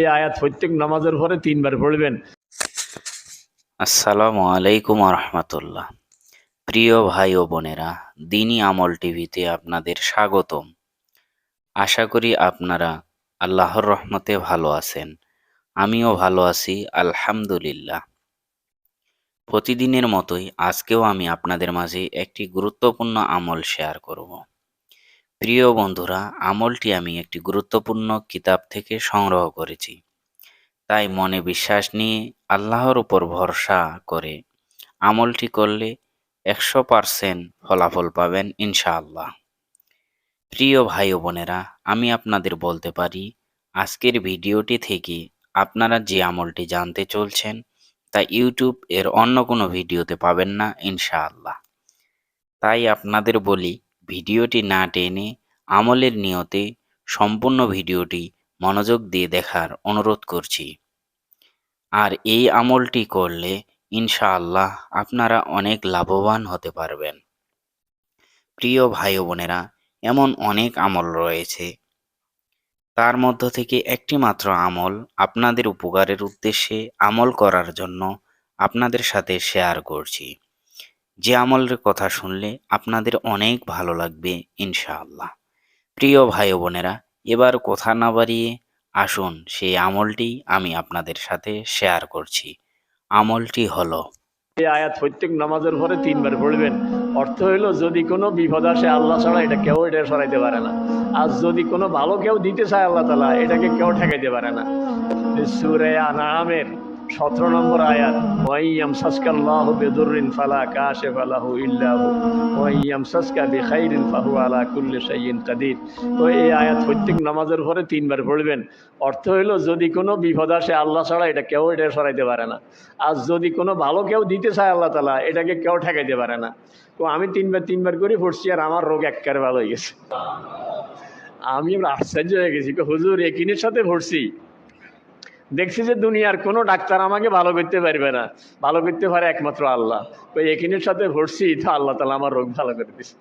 এই আয়াত প্রত্যেক নামাজের পরে তিনবার পড়বেন। আসসালামু আলাইকুম রহমতুল্লাহ প্রিয় ভাই ও বোনেরা, দিনী আমল টিভিতে আপনাদের স্বাগতম। আশা করি আপনারা আল্লাহর রহমতে ভালো আছেন। আমিও ভালো আছি, আলহামদুলিল্লাহ। প্রতিদিনের মতোই আজকেও আমি আপনাদের মাঝে একটি গুরুত্বপূর্ণ আমল শেয়ার করব। প্রিয় বন্ধুরা, আমলটি আমি একটি গুরুত্বপূর্ণ কিতাব থেকে সংগ্রহ করেছি। তাই মনে বিশ্বাস নিয়ে আল্লাহর উপর ভরসা করে আমলটি করলে একশো পারসেন্ট ফলাফল পাবেন ইনশাআল্লাহ। প্রিয় ভাই বোনেরা, আমি আপনাদের বলতে পারি, আজকের ভিডিওটি থেকে আপনারা যে আমলটি জানতে চলছেন তা ইউটিউব এর অন্য কোনো ভিডিওতে পাবেন না ইনশাআল্লাহ। তাই আপনাদের বলি ভিডিওটি না টেনে আমলের নিয়তে সম্পূর্ণ ভিডিওটি মনোযোগ দিয়ে দেখার অনুরোধ করছি। আর এই আমলটি করলে ইনশাআল্লাহ আপনারা অনেক লাভবান হতে পারবেন। প্রিয় ভাই বোনেরা এমন অনেক আমল রয়েছে। তার মধ্য থেকে একটি মাত্র আমল আপনাদের উপকারের উদ্দেশ্যে আমল করার জন্য আপনাদের সাথে শেয়ার করছি। যে আমলের কথা শুনলে আপনাদের অনেক ভালো লাগবে, ইনশাআল্লাহ। প্রিয় ভাই বোনেরা, এবার কথা না বাড়িয়ে আসুন, সেই আমলটি আমি আপনাদের সাথে শেয়ার করছি। আমলটি হলো আয়াত প্রত্যেক নামাজের পরে তিনবার পড়বেন। অর্থ হইল যদি কোনো বিপদ আসে, আল্লাহ ছাড়া এটা কেউ এটা সরাইতে পারে না। আর যদি কোনো ভালো কেউ দিতে চায়, আল্লাহ তালা এটাকে কেউ ঠেকাইতে পারে না। সুরে আনামের সতেরো নম্বর আয়াত ওয়াইয়াম সাসকাল্লাহ বেদুরিন ফালা কাশে ফালাহু ইল্লাহু ওয়াইয়াম সাসকা বিখাইরিন ফাহু আলা কুল্লি শাইইন কাদির। তো এই আয়াত প্রত্যেক নামাজের পরে তিনবার পড়বেন। অর্থ হইল যদি কোনো বিপদ আসে আল্লাহ ছাড়া, এটা কেউ এটা সরাইতে পারে না। আর যদি কোনো ভালো কেউ দিতে চায় আল্লাহ তালা এটাকে কেউ ঠেকাইতে পারে না। তো আমি তিনবার তিনবার করে পড়ছি আর আমার রোগ একবারে ভালো হয়ে গেছে। আমি আশ্চর্য হয়ে গেছি। হুজুর একিনের সাথে ভরছি দেখছি যে দুনিয়ার কোনো ডাক্তার আমাকে ভালো করতে পারবে না। ভালো করতে পারে একমাত্র আল্লাহ। তো এখানের সাথে ভরছি, তো আল্লাহ তালা আমার রোগ ভালো করে দিছে।